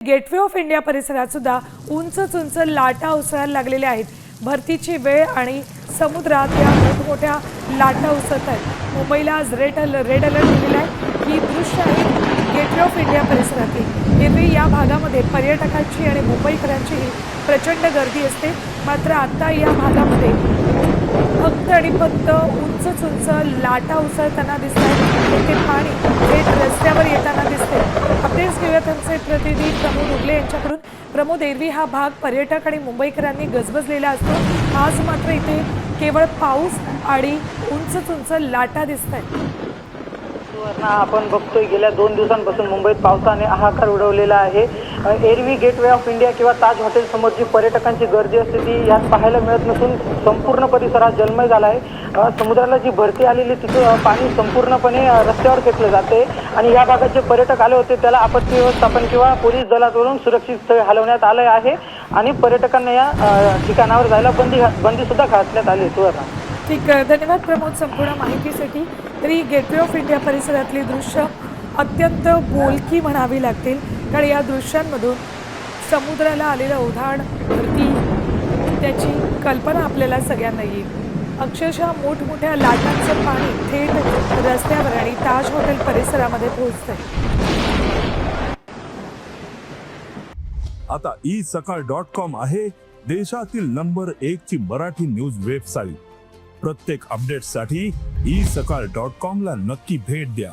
Gateway of India परिसरात सुद्धा उंचच उंच लाटा उसळायला लागलेल्या आहेत. भरतीची वेळ आणि समुद्रात या मोठमोठ्या लाटा उसळत आहेत. मुंबईला आज रेड अलर्ट रेड अलर्ट दिलेला आहे. ही दृश्य आहेत गेटवे ऑफ इंडिया परिसरातील. एरवी या भागामध्ये पर्यटकांची आणि मुंबईकरांचीही प्रचंड गर्दी असते. मात्र आता या भागामध्ये फक्त आणि फक्त उंचच उंच लाटा उसळताना दिसत आहेत. ते पाणी थेट रस्त्यावर येताना दिसते अपडेट्स प्रतिनिधी प्रमोद उगले यांच्याकडून. प्रमोद एरवी हा भाग पर्यटक आणि मुंबईकरांनी गजबजलेला असतो. आज मात्र इथे केवळ पाऊस आणि उंचच उंच लाटा दिसत आहेत आपण बघतोय गेल्या दोन दिवसांपासून मुंबईत पावसाने हाहाकार उडवलेला आहे. एरवी गेटवे ऑफ इंडिया किंवा ताज हॉटेल समोर जी पर्यटकांची गर्दी असते ती यात पाहायला मिळत नसून संपूर्ण परिसरात जलमय झाला आहे. समुद्राला जी भरती आलेली तिथं पाणी संपूर्णपणे रस्त्यावर फेकलं जाते आणि या भागात जे पर्यटक आले होते त्याला आपत्ती व्यवस्थापन किंवा पोलीस दलाकडून सुरक्षित स्थळी हलवण्यात आलं आहे आणि पर्यटकांना या ठिकाणावर जायला बंदी बंदी सुद्धा घातण्यात आली आहे. ठीक आहे. धन्यवाद प्रमोद संपूर्ण माहितीसाठी. तरी गेटवे ऑफ इंडिया परिसरातली दृश्य अत्यंत बोलकी म्हणावी लागतील कारण या दृश्यांमधून समुद्राला आलेलं उधाण भरती त्याची कल्पना आपल्याला सगळ्यांना येईल. अक्षरशः मोठमोठ्या लाटांचं पाणी थेट रस्त्यावर आणि ताज हॉटेल परिसरामध्ये पोहोचतंय. आता ई सकाळ डॉट कॉम आहे देशातील नंबर एक ची मराठी न्यूज वेबसाईट. प्रत्येक अपडेटसाठी ई सकाळ डॉट कॉम ला नक्की भेट द्या.